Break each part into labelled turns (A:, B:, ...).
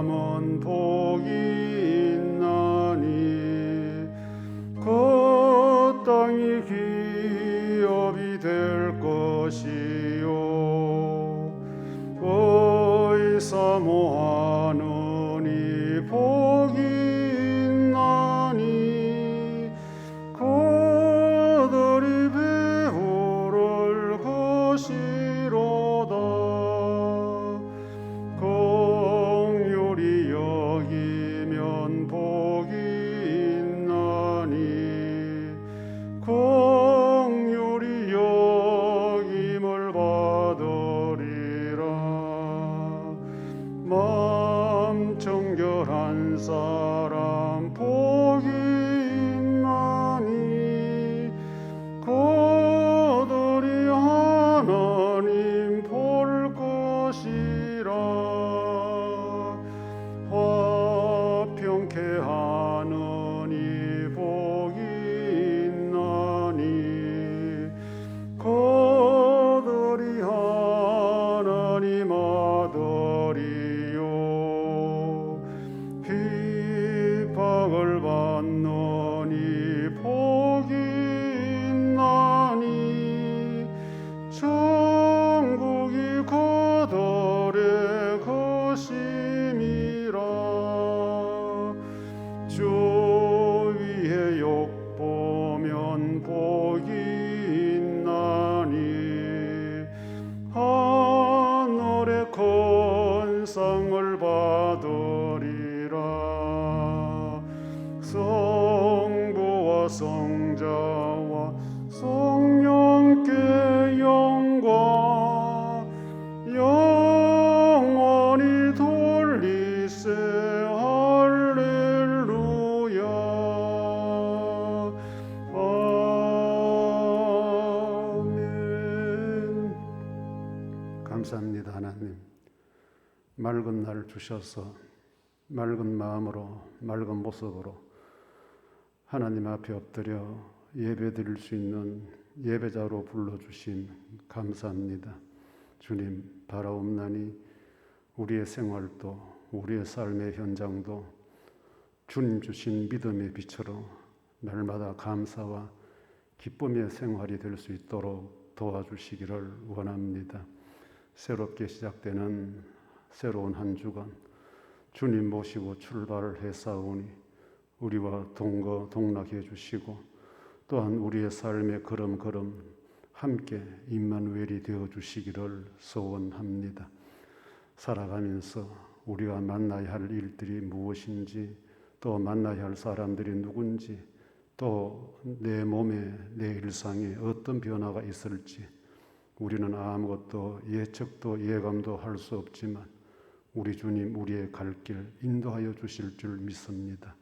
A: 남은 복이 있나니 그 땅이 기업이 될 것이요. 의사모하 한 감사합니다 하나님 맑은 날 주셔서 맑은 마음으로 맑은 모습으로 하나님 앞에 엎드려 예배 드릴 수 있는 예배자로 불러주심 감사합니다. 주님 바라옵나니 우리의 생활도 우리의 삶의 현장도 주님 주신 믿음의 빛으로 날마다 감사와 기쁨의 생활이 될 수 있도록 도와주시기를 원합니다. 새롭게 시작되는 새로운 한 주간 주님 모시고 출발을 했사오니 우리와 동거 동락해 주시고 또한 우리의 삶의 걸음걸음 함께 임만웰이 되어 주시기를 소원합니다. 살아가면서 우리가 만나야 할 일들이 무엇인지 또 만나야 할 사람들이 누군지 또 내 몸에 내 일상에 어떤 변화가 있을지 우리는 아무것도 예측도 예감도 할 수 없지만 우리 주님 우리의 갈 길 인도하여 주실 줄 믿습니다.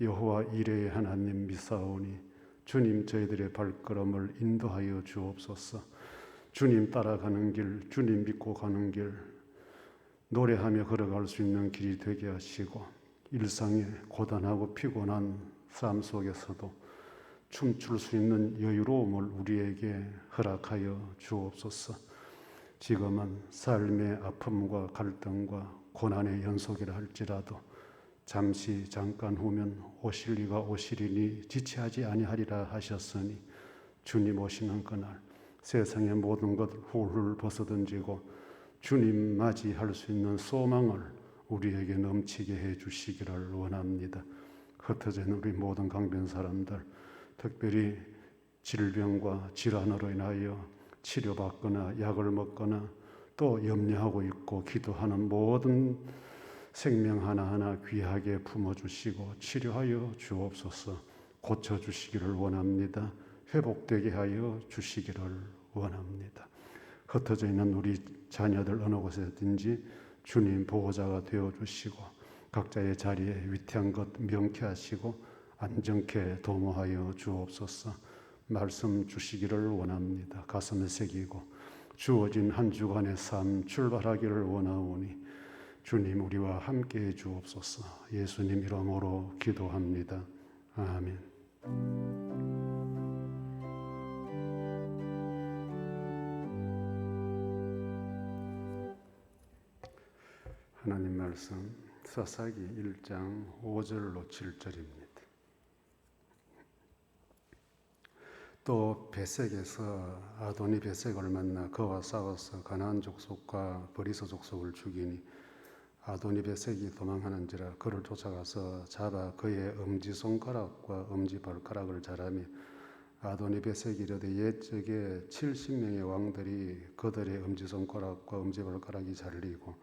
A: 여호와 이레의 하나님 믿사오니 주님 저희들의 발걸음을 인도하여 주옵소서. 주님 따라가는 길, 주님 믿고 가는 길, 노래하며 걸어갈 수 있는 길이 되게 하시고 일상의 고단하고 피곤한 삶 속에서도 춤출 수 있는 여유로움을 우리에게 허락하여 주옵소서. 지금은 삶의 아픔과 갈등과 고난의 연속이라 할지라도 잠시 잠깐 후면 오실 이가 오시리니 지체하지 아니하리라 하셨으니 주님 오시는 그날 세상의 모든 것 훌훌 벗어던지고 주님 맞이할 수 있는 소망을 우리에게 넘치게 해 주시기를 원합니다. 흩어진 우리 모든 강변 사람들 특별히 질병과 질환으로 인하여 치료받거나 약을 먹거나 또 염려하고 있고 기도하는 모든 생명 하나하나 귀하게 품어주시고 치료하여 주옵소서 고쳐주시기를 원합니다. 회복되게 하여 주시기를 원합니다. 흩어져 있는 우리 자녀들 어느 곳에든지 주님 보호자가 되어 주시고 각자의 자리에 위태한 것 명쾌하시고 안정케 도모하여 주옵소서 말씀 주시기를 원합니다. 가슴에 새기고 주어진 한 주간의 삶 출발하기를 원하오니 주님 우리와 함께 해 주옵소서. 예수님 이름으로 기도합니다. 아멘. 하나님 말씀 사사기 1장 5절로 7절입니다. 또 베색에서 아도니 베색을 만나 그와 싸워서 가나안 족속과 버리서 족속을 죽이니 아도니 베색이 도망하는지라 그를 쫓아가서 잡아 그의 엄지 손가락과 엄지 발가락을 자라며 아도니 베색이 이르되 옛적에 70명의 왕들이 그들의 엄지 손가락과 엄지 발가락이 잘리고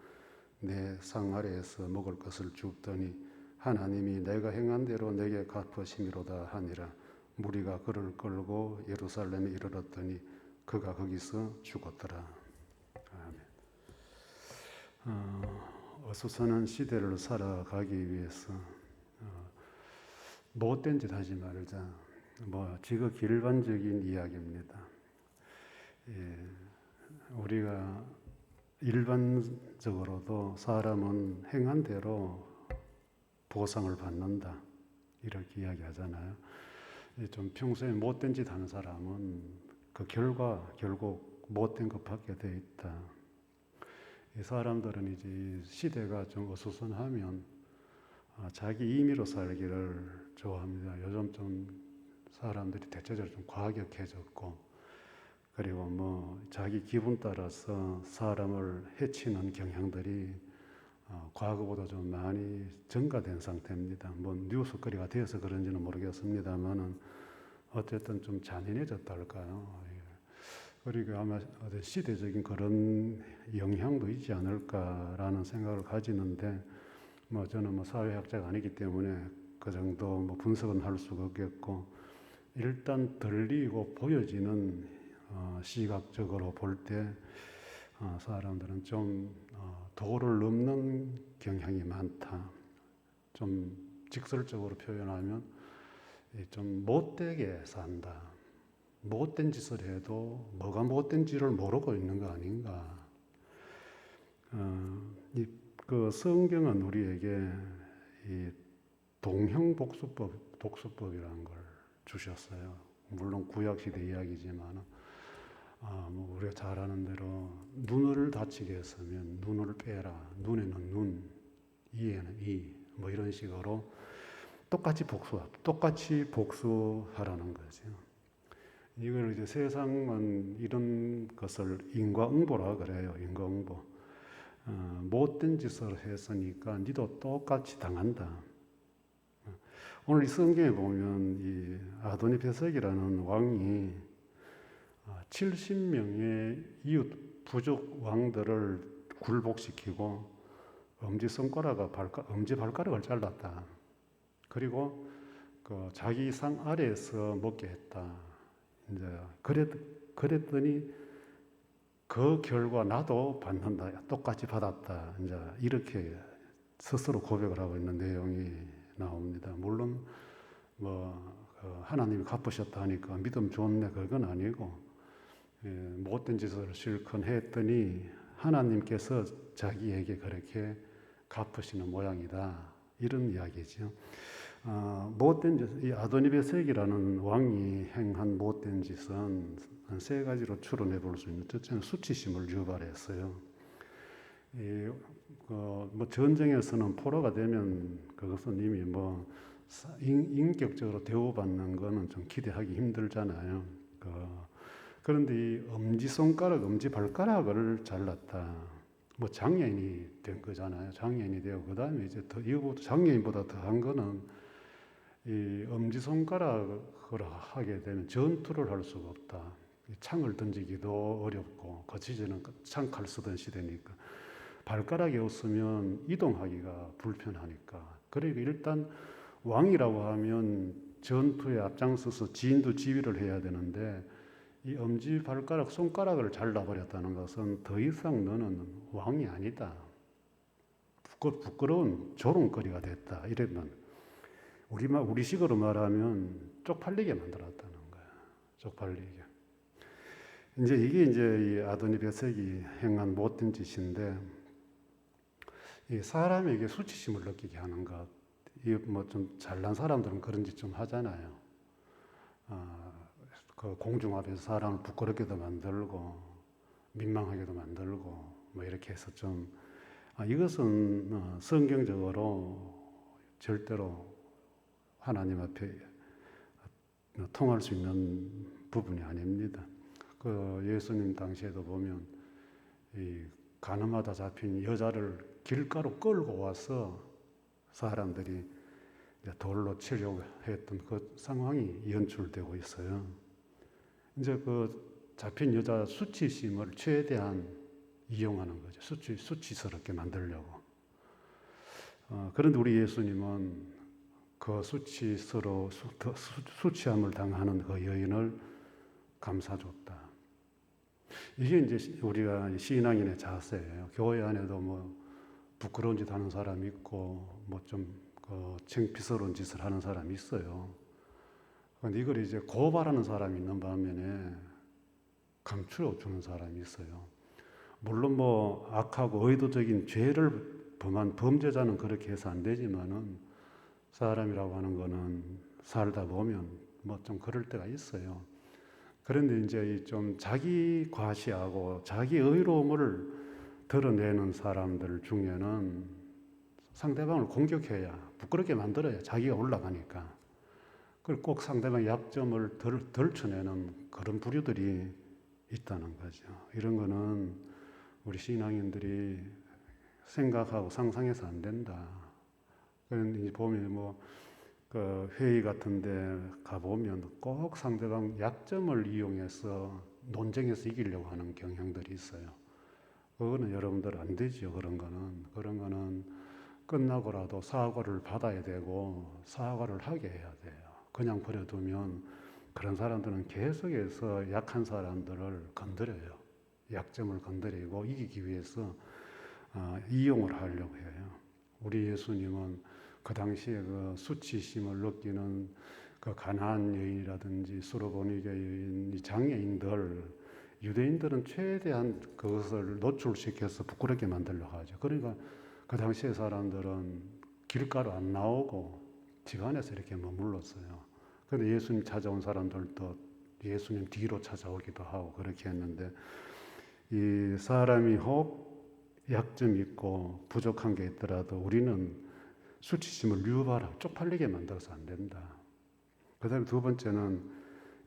A: 내 상 아래에서 먹을 것을 줍더니 하나님이 내가 행한 대로 내게 갚으심이로다 하니라 무리가 그를 끌고 예루살렘에 이르렀더니 그가 거기서 죽었더라. 아멘. 어, 어수선한 시대를 살아가기 위해서 어, 못된 짓 하지 말자. 뭐 지극히 일반적인 이야기입니다. 예, 우리가 일반적으로도 사람은 행한 대로 보상을 받는다 이렇게 이야기하잖아요. 예, 좀 평소에 못된 짓 하는 사람은 그 결과 결국 못된 것 받게 돼 있다. 이 사람들은 이제 시대가 좀 어수선하면 아, 자기 임의로 살기를 좋아합니다. 요즘 좀 사람들이 대체적으로 좀 과격해졌고 그리고 뭐 자기 기분 따라서 사람을 해치는 경향들이 어, 과거보다 좀 많이 증가된 상태입니다. 뭐 뉴스거리가 되어서 그런지는 모르겠습니다만은 어쨌든 좀 잔인해졌다 할까요? 예. 그리고 아마 어떤 시대적인 그런 영향도 있지 않을까라는 생각을 가지는데 뭐 저는 뭐 사회학자가 아니기 때문에 그 정도 뭐 분석은 할 수가 없겠고 일단 들리고 보여지는 어, 시각적으로 볼때 어, 사람들은 좀 어, 도를 넘는 경향이 많다. 좀 직설적으로 표현하면 좀 못되게 산다. 못된 짓을 해도 뭐가 못된지를 모르고 있는 거 아닌가. 어, 이, 그 성경은 우리에게 이 동형복수법, 복수법이라는 걸 주셨어요. 물론 구약 시대 이야기지만, 아, 뭐 우리가 잘 아는 대로 눈을 다치게 했으면 눈을 빼라. 눈에는 눈, 이에는 이, 뭐 이런 식으로 똑같이 복수, 똑같이 복수하라는 거죠. 이걸 이제 세상은 이런 것을 인과응보라 그래요. 인과응보. 어, 못된 짓을 했으니까 니도 똑같이 당한다. 오늘 이 성경에 보면 이 아도니 베색이라는 왕이 70명의 아, 이웃 부족 왕들을 굴복시키고 엄지 손가락과 발가, 엄지 발가락을 잘랐다. 그리고 그 자기 상 아래에서 먹게 했다. 이제 그랬, 그랬더니 그 결과 나도 받는다. 똑같이 받았다. 이제 이렇게 스스로 고백을 하고 있는 내용이 나옵니다. 물론 뭐그 하나님이 갚으셨다 하니까 믿음 좋네 그건 아니고 예, 못된 짓을 실컷 했더니 하나님께서 자기에게 그렇게 갚으시는 모양이다 이런 이야기죠. 어, 못된 짓, 이 아도니베색이라는 왕이 행한 못된 짓은 세 가지로 추론해 볼 수 있는 첫째는 수치심을 유발했어요. 이, 그, 뭐 전쟁에서는 포로가 되면 그것은 이미 뭐 인, 격적으로 대우받는 거는 좀 기대하기 힘들잖아요. 그, 그런데 이 엄지 손가락, 엄지 발가락을 잘랐다. 뭐 장애인이 된 거잖아요. 장애인이 되고 그 다음에 이제 더 이거보다 장애인보다 더한 거는 이 엄지 손가락을 하게 되면 전투를 할 수가 없다. 창을 던지기도 어렵고 거치지는 창칼 쓰던 시대니까 발가락이 없으면 이동하기가 불편하니까 그러니까 일단 왕이라고 하면 전투에 앞장서서 지인도 지휘를 해야 되는데 이 엄지 발가락 손가락을 잘라버렸다는 것은 더 이상 너는 왕이 아니다. 부끄러운 조롱거리가 됐다. 이러면 우리 우리식으로 말하면 쪽팔리게 만들었다는 거야. 쪽팔리게. 이제 이게 이제 이 아도니 베색이 행한 못된 짓인데 이 사람에게 수치심을 느끼게 하는 것. 이 뭐 좀 잘난 사람들은 그런 짓 좀 하잖아요. 아, 그 공중 앞에서 사람을 부끄럽게도 만들고 민망하게도 만들고 뭐 이렇게 해서 좀 아, 이것은 어, 성경적으로 절대로 하나님 앞에 통할 수 있는 부분이 아닙니다. 그 예수님 당시에도 보면 이 가늠하다 잡힌 여자를 길가로 끌고 와서 사람들이 돌로 치려고 했던 그 상황이 연출되고 있어요. 이제 그 잡힌 여자 수치심을 최대한 이용하는 거죠. 수치, 수치스럽게 만들려고. 어, 그런데 우리 예수님은 그 수치스러 수, 수치함을 당하는 그 여인을 감사줬다. 이게 이제 우리가 신앙인의 자세예요. 교회 안에도 뭐 부끄러운 짓 하는 사람이 있고 뭐 좀 그 창피스러운 짓을 하는 사람이 있어요. 근데 이걸 이제 고발하는 사람이 있는 반면에 감추어 주는 사람이 있어요. 물론 뭐 악하고 의도적인 죄를 범한 범죄자는 그렇게 해서 안 되지만은 사람이라고 하는 거는 살다 보면 뭐 좀 그럴 때가 있어요. 그런데 이제 이좀 자기 과시하고 자기 의로움을 드러내는 사람들 중에는 상대방을 공격해야 부끄럽게 만들어야 자기가 올라가니까 그걸 꼭 상대방 약점을 덜, 덜 쳐내는 그런 부류들이 있다는 거죠. 이런 거는 우리 신앙인들이 생각하고 상상해서 안 된다. 그런 이제 보면 뭐, 그 회의 같은 데 가보면 꼭 상대방 약점을 이용해서 논쟁에서 이기려고 하는 경향들이 있어요. 그거는 여러분들 안 되지요. 그런 거는. 그런 거는 끝나고라도 사과를 받아야 되고 사과를 하게 해야 돼요. 그냥 버려두면 그런 사람들은 계속해서 약한 사람들을 건드려요. 약점을 건드리고 이기기 위해서 어, 이용을 하려고 해요. 우리 예수님은 그 당시에 그 수치심을 느끼는 그 가나안 여인이라든지 수로보니게 여인, 이 장애인들 유대인들은 최대한 그것을 노출시켜서 부끄럽게 만들려고 하죠. 그러니까 그 당시의 사람들은 길가로 안 나오고 집 안에서 이렇게 머물렀어요. 근데 예수님 찾아온 사람들도 예수님 뒤로 찾아오기도 하고 그렇게 했는데 이 사람이 혹 약점이 있고 부족한 게 있더라도 우리는 수치심을 유발하고 쪽팔리게 만들어서 안 된다. 그 다음에 두 번째는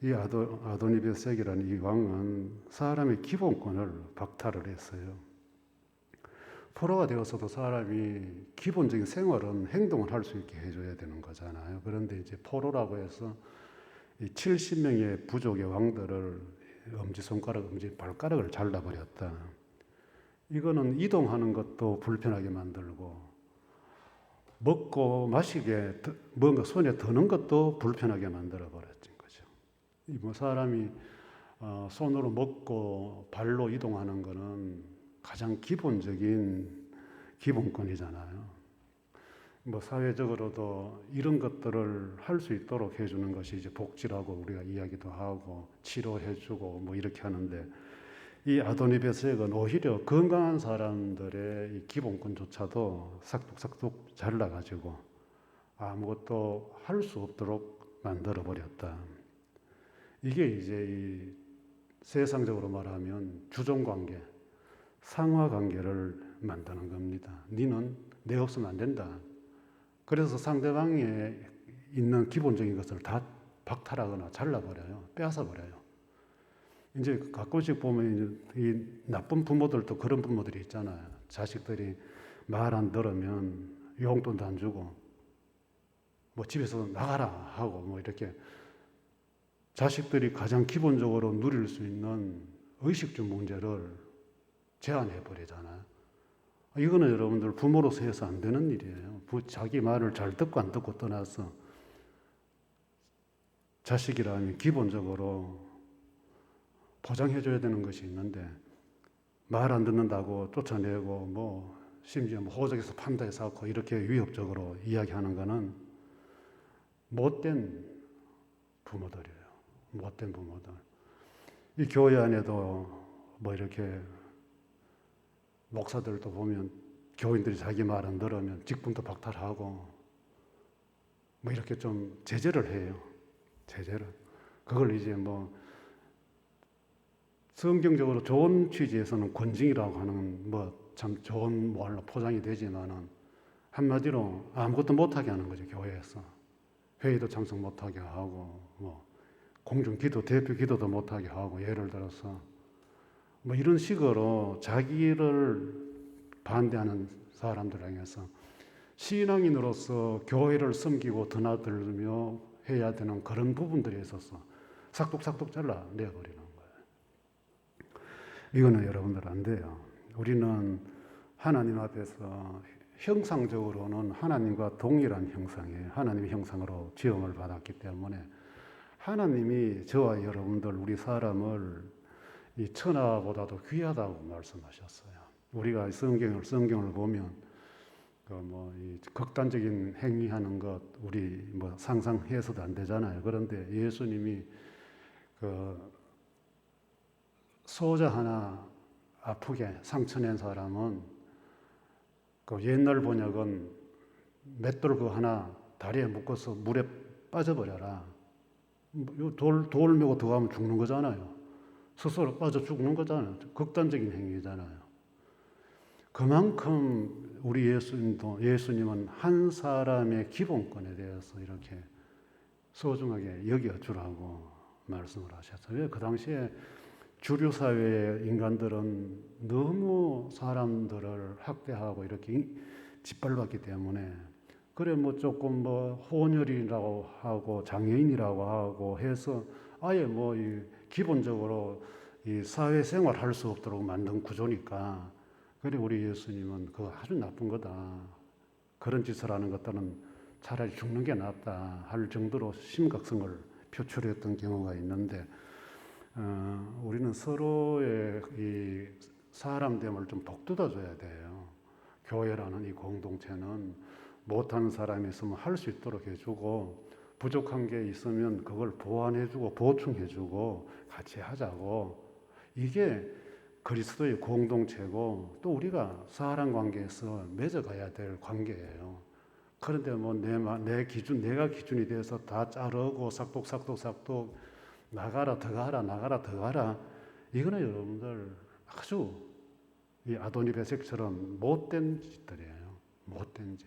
A: 이 아도, 아도니베색이라는 이 왕은 사람의 기본권을 박탈을 했어요. 포로가 되어서도 사람이 기본적인 생활은 행동을 할 수 있게 해줘야 되는 거잖아요. 그런데 이제 포로라고 해서 이 70명의 부족의 왕들을 엄지손가락, 엄지발가락을 잘라버렸다. 이거는 이동하는 것도 불편하게 만들고 먹고 마시게 더- 뭔가 손에 드는 것도 불편하게 만들어 버렸던 거죠. 이뭐 사람이 어, 손으로 먹고 발로 이동하는 거는 가장 기본적인 기본권이잖아요. 뭐 사회적으로도 이런 것들을 할 수 있도록 해주는 것이 이제 복지라고 우리가 이야기도 하고 치료해주고 뭐 이렇게 하는데 이 아도니베색은 오히려 건강한 사람들의 이 기본권조차도 싹둑싹둑 잘라가지고 아무것도 할 수 없도록 만들어 버렸다. 이게 이제 이 세상적으로 말하면 주종관계, 상하 관계를 만드는 겁니다. 니는 내 없으면 안 된다. 그래서 상대방에 있는 기본적인 것을 다 박탈하거나 잘라버려요. 빼앗아버려요. 이제 가끔씩 보면 이 나쁜 부모들도 그런 부모들이 있잖아요. 자식들이 말 안 들으면 용돈도 안 주고 뭐 집에서 나가라 하고 뭐 이렇게 자식들이 가장 기본적으로 누릴 수 있는 의식주 문제를 제한해 버리잖아요. 이거는 여러분들 부모로서 해서 안 되는 일이에요. 부- 자기 말을 잘 듣고 안 듣고 떠나서 자식이라면 기본적으로 보장해줘야 되는 것이 있는데 말 안 듣는다고 쫓아내고 뭐 심지어 뭐 호적에서 판다해서 갖고 이렇게 위협적으로 이야기하는 거는 못된 부모들이에요. 못된 부모들. 이 교회 안에도 뭐 이렇게 목사들도 보면 교인들이 자기 말안 들으면 직분도 박탈하고 뭐 이렇게 좀 제재를 해요. 제재를. 그걸 이제 뭐 성경적으로 좋은 취지에서는 권징이라고 하는 뭐 참 좋은 말로 포장이 되지만은 한마디로 아무것도 못하게 하는 거죠 교회에서 회의도 참석 못하게 하고 뭐 공중 기도 대표 기도도 못하게 하고 예를 들어서 뭐 이런 식으로 자기를 반대하는 사람들 향해서 신앙인으로서 교회를 섬기고 드나들며 해야 되는 그런 부분들에 있어서 삭둑삭둑 잘라 내버리는 거예요. 이거는 여러분들 안 돼요. 우리는 하나님 앞에서 형상적으로는 하나님과 동일한 형상이에요. 하나님의 형상으로 지음을 받았기 때문에 하나님이 저와 여러분들 우리 사람을 이 천하보다도 귀하다고 말씀하셨어요. 우리가 성경을 성경을 보면 그뭐이 극단적인 행위하는 것 우리 뭐 상상해서도 안 되잖아요. 그런데 예수님이 그 소자 하나 아프게 상처 낸 사람은 그 옛날 번역은 맷돌 그 하나 다리에 묶어서 물에 빠져버려라. 뭐 돌, 돌 메고 들어가면 죽는 거잖아요. 스스로 빠져 죽는 거잖아요. 극단적인 행위잖아요. 그만큼 우리 예수님도 예수님은 한 사람의 기본권에 대해서 이렇게 소중하게 여겨 주라고 말씀을 하셨어요. 왜그 당시에 주류 사회의 인간들은 너무 사람들을 학대하고 이렇게 짓밟았기 때문에 그래 뭐 조금 뭐 혼혈이라고 하고 장애인이라고 하고 해서 아예 뭐이 기본적으로 이 사회생활 할 수 없도록 만든 구조니까 그래 우리 예수님은 그거 아주 나쁜 거다. 그런 짓을 하는 것들은 차라리 죽는 게 낫다 할 정도로 심각성을 표출했던 경우가 있는데 어, 우리는 서로의 이 사람됨을 좀 복돋아줘야 돼요. 교회라는 이 공동체는 못하는 사람이 있으면 할 수 있도록 해주고 부족한 게 있으면 그걸 보완해주고 보충해주고 같이 하자고 이게 그리스도의 공동체고 또 우리가 사람 관계에서 맺어가야 될 관계예요. 그런데 뭐내 내 기준 내가 기준이 돼서 다 자르고 싹둑싹둑싹둑 나가라 더 가라 나가라 더 가라 이거는 여러분들 아주 이 아도니 베색처럼 못된 짓들이에요. 못된 짓.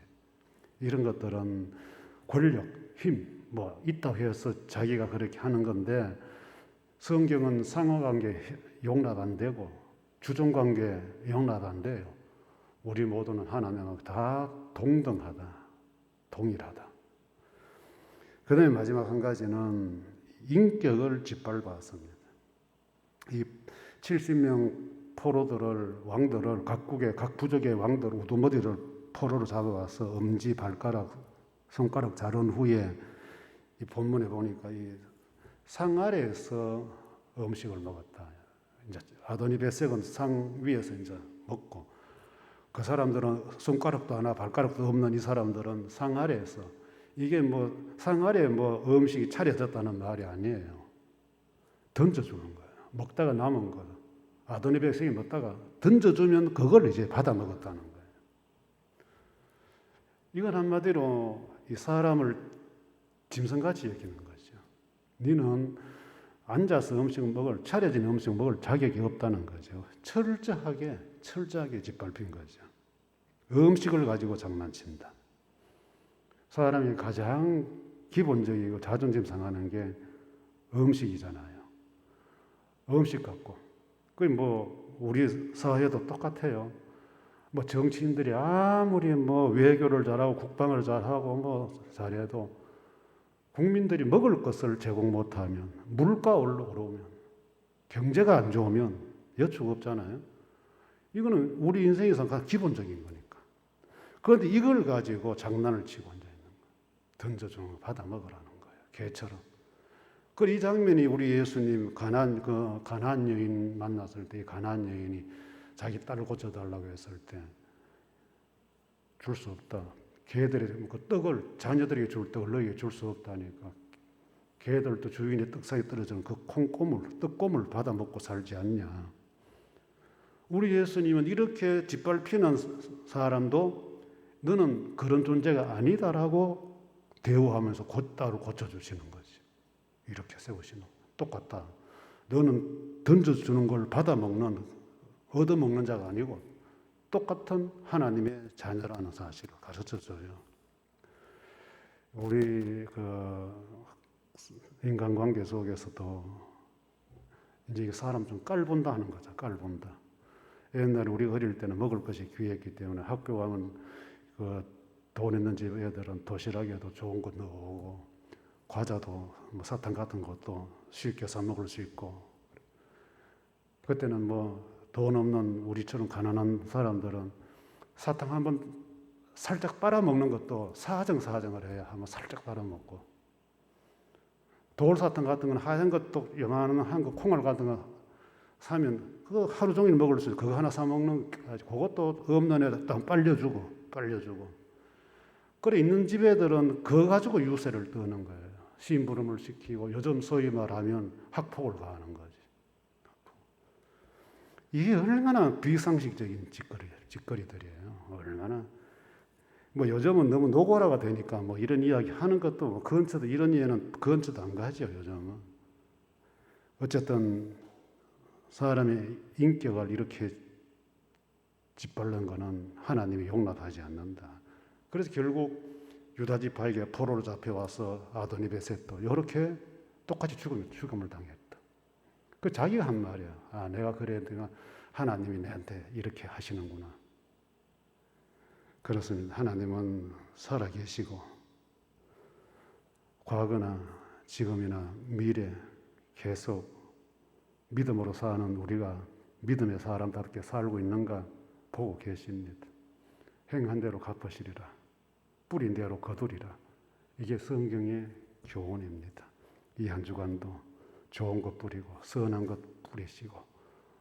A: 이런 것들은 권력, 힘, 뭐 있다고 해서 자기가 그렇게 하는 건데 성경은 상호관계 용납 안 되고 주종관계 용납 안 돼요. 우리 모두는 하나님하고 다 동등하다, 동일하다. 그 다음에 마지막 한 가지는 인격을 짓밟았습니다. 이 70명 포로들을, 왕들을, 각국의, 각 부족의 왕들 우두머리를 포로로 잡아와서 엄지, 발가락, 손가락 자른 후에 이 본문에 보니까 이 상 아래에서 음식을 먹었다. 이제 아도니 베색은 상 위에서 이제 먹고 그 사람들은 손가락도 하나 발가락도 없는 이 사람들은 상 아래에서 이게 뭐 상 아래에 뭐 음식이 차려졌다는 말이 아니에요. 던져주는 거예요. 먹다가 남은 거. 아도니 백성이 먹다가 던져주면 그걸 이제 받아 먹었다는 거예요. 이건 한마디로 이 사람을 짐승같이 여기는 거죠. 너는 앉아서 음식 먹을 차려진 음식 먹을 자격이 없다는 거죠. 철저하게 철저하게 짓밟힌 거죠. 음식을 가지고 장난친다. 사람이 가장 기본적이고 자존심 상하는 게 음식이잖아요. 음식 갖고. 그뭐 우리 사회도 똑같아요. 뭐 정치인들이 아무리 뭐 외교를 잘하고 국방을 잘하고 뭐 잘해도 국민들이 먹을 것을 제공 못하면 물가 올라오면 경제가 안 좋으면 여추가 없잖아요. 이거는 우리 인생에서 가장 기본적인 거니까. 그런데 이걸 가지고 장난을 치고 앉아 있는 거예요. 던져주는 거 받아 먹으라는 거예요. 개처럼. 그 이 장면이 우리 예수님 가난 그 가난 여인 만났을 때 가난 여인이 자기 딸을 고쳐달라고 했을 때 줄 수 없다. 개들이 그 떡을 자녀들에게 줄 떡을 너에게 줄 수 없다니까 개들도 주인의 떡 사이 떨어지는 그 콩고물 떡고물 받아 먹고 살지 않냐. 우리 예수님은 이렇게 짓밟히는 사람도 너는 그런 존재가 아니다라고 대우하면서 곧따로 고쳐주시는 거지. 이렇게 세우시는 똑같다. 너는 던져주는 걸 받아먹는 얻어먹는 자가 아니고 똑같은 하나님의 자녀라는 사실을 가르쳐 줘요. 우리 그 인간관계 속에서도 이제 사람 좀 깔본다 하는 거죠. 깔본다. 옛날에 우리 어릴 때는 먹을 것이 귀했기 때문에 학교 가면 그 돈 있는 집 애들은 도시락에도 좋은 거 넣어오고 과자도 뭐 사탕 같은 것도 쉽게 사 먹을 수 있고 그때는 뭐 돈 없는 우리처럼 가난한 사람들은 사탕 한번 살짝 빨아먹는 것도 사정 사정을 해야 한번 살짝 빨아먹고 돌사탕 같은 건 하얀 것도 요만한 거 콩알 같은 거 사면 그거 하루 종일 먹을 수 있어. 그거 하나 사 먹는 그것도 없는 애딱 빨려주고 빨려주고 그래 있는 집 애들은 그거 가지고 유세를 떠는 거예요. 심부름을 시키고 요즘 소위 말하면 학폭을 가하는 거지. 이게 얼마나 비상식적인 짓거리, 짓거리들이에요. 얼마나 뭐 요즘은 너무 노골화가 되니까 뭐 이런 이야기 하는 것도 뭐 근처도 이런 이해는 근처도 안 가죠 요즘은. 어쨌든 사람의 인격을 이렇게 짓밟는 것은 하나님이 용납하지 않는다. 그래서 결국 유다 지파에게 포로로 잡혀와서 아도니베셋도 이렇게 똑같이 죽음, 죽음을 당했다. 그 자기가 한 말이야. 아, 내가 그래, 내가 하나님이 내한테 이렇게 하시는구나. 그렇습니다. 하나님은 살아계시고 과거나 지금이나 미래 계속 믿음으로 사는 우리가 믿음의 사람답게 살고 있는가 보고 계십니다. 행한 대로 갚으시리라. 뿌린 대로 거두리라. 이게 성경의 교훈입니다. 이 한 주간도 좋은 것 뿌리고 선한 것 뿌리시고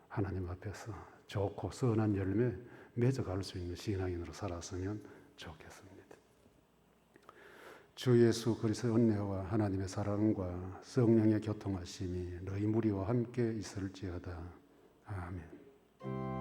A: 하나님 앞에서 좋고 선한 열매 맺어갈 수 있는 신앙인으로 살았으면 좋겠습니다. 주 예수 그리스도의 은혜와 하나님의 사랑과 성령의 교통하심이 너희 무리와 함께 있을지어다. 아멘.